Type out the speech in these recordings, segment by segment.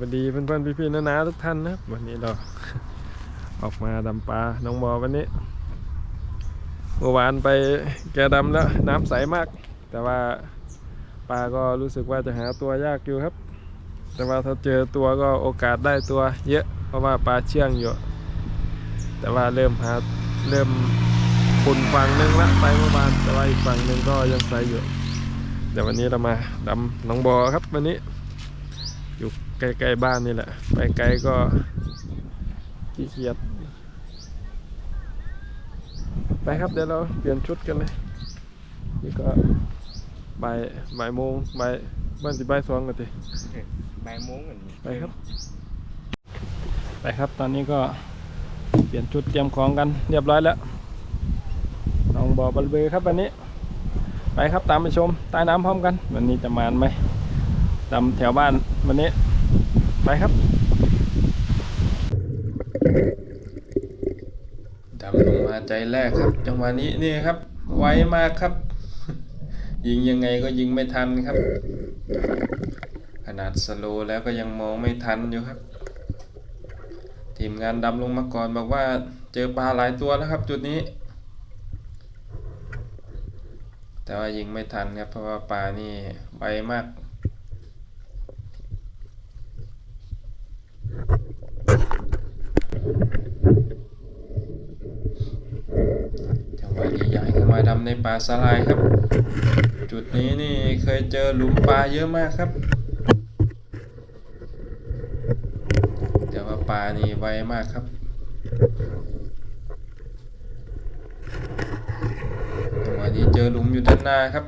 วัสดีเพื่อนๆพี่ๆน้าๆทุกท่านนะวันนี้เราออกมาดำปลาน้องบอวันนี้ เมื่อวานไปแกดำแล้วน้ำใสมาก แต่ว่าปลาก็รู้สึกว่าจะหาตัวยากอยู่ครับ แต่ว่าถ้าเจอตัวก็โอกาสได้ตัวเยอะเพราะว่าปลาเชื่องอยู่ แต่ว่าเริ่มหาเริ่มขุนฝั่งหนึ่งละไปเมื่อวานแต่ว่าอีกฝั่งหนึ่งก็ยังใสอยู่เดี๋ยววันนี้เรามาดำหน้องบอครับวันนี้อยู่ ใกล้ๆบ้านนี่แหละ ไปไกลก็ขี้เกียจไปครับเดี๋ยวเราเปลี่ยนชุดกันเลยนี่ก็บ่ายบ่ายโมงบ่ายบ้านสิบ่ายสองกันทีใบายโมงเหมือนไปครับ ไปครับตอนนี้ก็เปลี่ยนชุดเตรียมของกันเรียบร้อยแล้วลองบอกบัลเบอร์ครับวันนี้ ไปครับตามไปชมใต้น้ำพร้อมกัน วันนี้จะมานไหมดำแถวบ้านวันนี้ ไปครับดำลงมาใจแรกครับ จังหวะนี้นี่ครับ ไวมากครับ ยิงยังไงก็ยิงไม่ทันครับ ขนาดสโลว์แล้วก็ยังมองไม่ทันอยู่ครับ ทีมงานดำลงมาก่อนบอกว่าเจอปลาหลายตัวแล้วครับ จุดนี้ แต่ว่ายิงไม่ทันครับเพราะว่าปลานี่ไวมาก จังหวะนี้ย้ายเข้ามาดำในป่าสลายครับ จุดนี้นี่เคยเจอหลุมปลาเยอะมากครับ แต่ว่าปลานี่ไวมากครับจังหวะนี้เจอหลุมอยู่ด้านหน้าครับ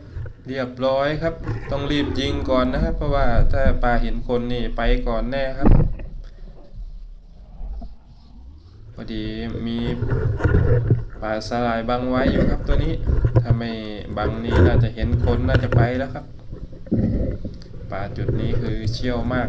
เรียบร้อยครับ ต้องรีบยิงก่อนนะครับ เพราะว่าถ้าปลาเห็นคนนี่ไปก่อนแน่ครับ พอดีมีปลาสลายบังไว้อยู่ครับตัวนี้ ถ้าไม่บังนี่น่าจะเห็นคนน่าจะไปแล้วครับปลาจุดนี้คือเชี่ยวมาก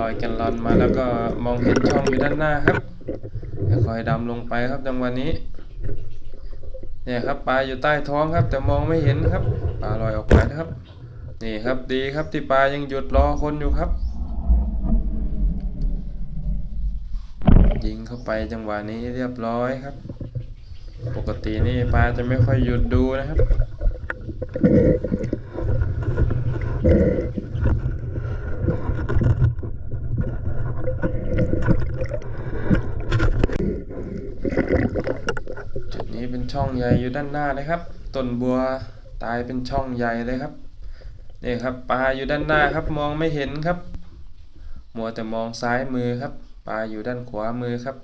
ลอยแกันลอนมาแล้วก็มองเห็นช่องอยู่ด้านหน้าครับค่อยดำลงไปครับจังหวะนี้เนี่ยครับปลาอยู่ใต้ท้องครับ แต่มองไม่เห็นครับปลาลอยออกไปนะครับ นี่ครับดีครับที่ปลายังหยุดรอคนอยู่ครับ ยิงเข้าไปจังหวะนี้เรียบร้อยครับ ปกตินี่ปลาจะไม่ค่อยหยุดดูนะครับ นี้เป็นช่องใหญ่อยู่ด้านหน้าเลยครับต้นบัวตายเป็นช่องใหญ่เลยครับนี่ครับปลาอยู่ด้านหน้าครับมองไม่เห็นครับ มัวแต่มองซ้ายมือครับปลาอยู่ด้านขวามือครับ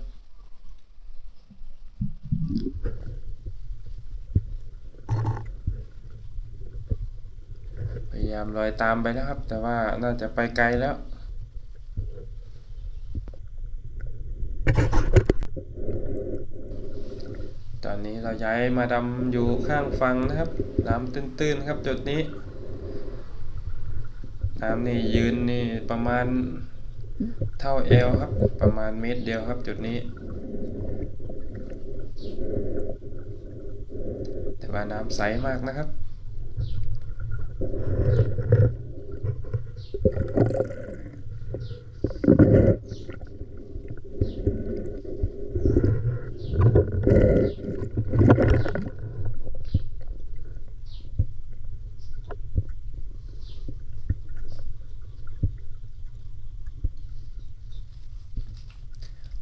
พยายามลอยตามไปแล้วครับ แต่ว่าน่าจะไปไกลแล้ว ตอนนี้เราย้ายมาดำอยู่ข้างฝั่งนะครับ น้ำตื้นๆครับจุดนี้ น้ำนี่ยืนนี่ประมาณเท่าเอวครับ ประมาณเมตรเดียวครับจุดนี้ แต่ว่าน้ำใสมากนะครับ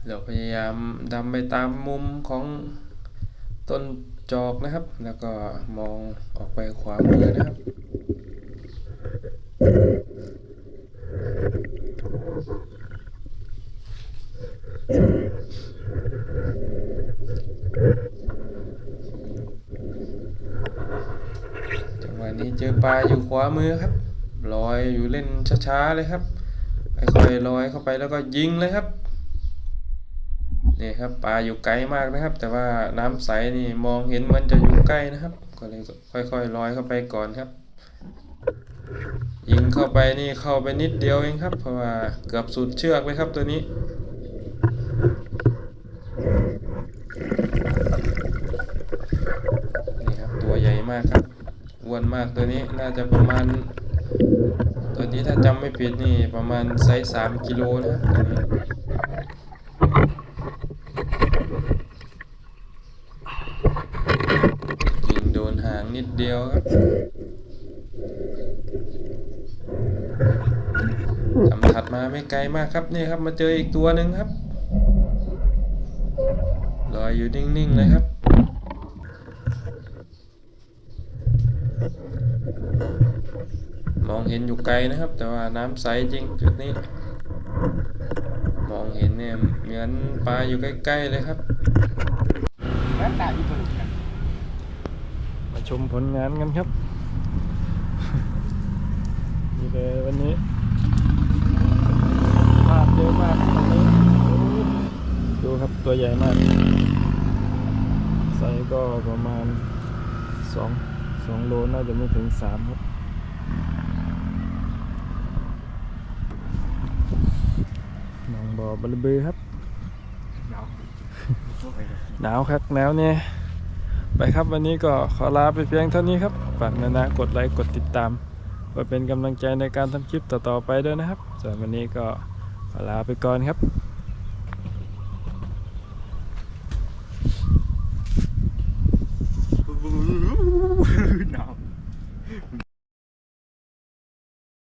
เราพยายามดำไปตามมุมของต้นจอกนะครับ แล้วก็มองออกไปขวามือนะครับ จังหวะนี้เจอปลาอยู่ขวามือครับลอยอยู่เล่นช้าๆเลยครับค่อยๆลอยเข้าไปแล้วก็ยิงเลยครับ นี่ครับปลาอยู่ไกลมากนะครับ แต่ว่าน้ำใสนี่มองเห็นเหมันจะอยู่ใกล้นะครับ ก็เลยค่อยๆลอยเข้าไปก่อนครับ ยิงเข้าไปนี่เข้าไปนิดเดียวเองครับ เพราะว่าเกือบสุดเชือกเลยครับตัวนี้นี่ครับตัวใหญ่มากครับอ้วนมากตัวนี้น่าจะประมาณ ตัวนี้ถ้าจำไม่ผิดนี่ประมาณไซส์สามกิโลนะครับตัวนี้ ยิงโดนหางนิดเดียวครับทำถัดมาไม่ไกลมากครับนี่ครับ มาเจออีกตัวหนึ่งครับลอยอยู่นิ่งๆเลยครับมองเห็นอยู่ไกลนะครับ แต่ว่าน้ำใสจริงจุดนี้ มองเห็นเนี่ยเหมือนปลาอยู่ใกล้ๆเลยครับ แล้วตาอยู่ตัวนี้ มา ชมผลงานกันครับนี่เลยวันนี้ภาพเยอะมากวันนี้โอ้ดูครับตัวใหญ่มาก ไซส์ก็ประมาณสองสองโลน่าจะไม่ถึงสามครับหนองบ่อบลบือครับเนาะหนาวครับหนาวเนี่ย ไปครับวันนี้ก็ขอลาไปเพียงเท่านี้ครับฝากนะนะกดไลค์กดติดตามเพื่อเป็นกำลังใจในการทำคลิปต่อๆไปด้วยนะครับส่วนวันนี้ก็ขอลาไปก่อนครับ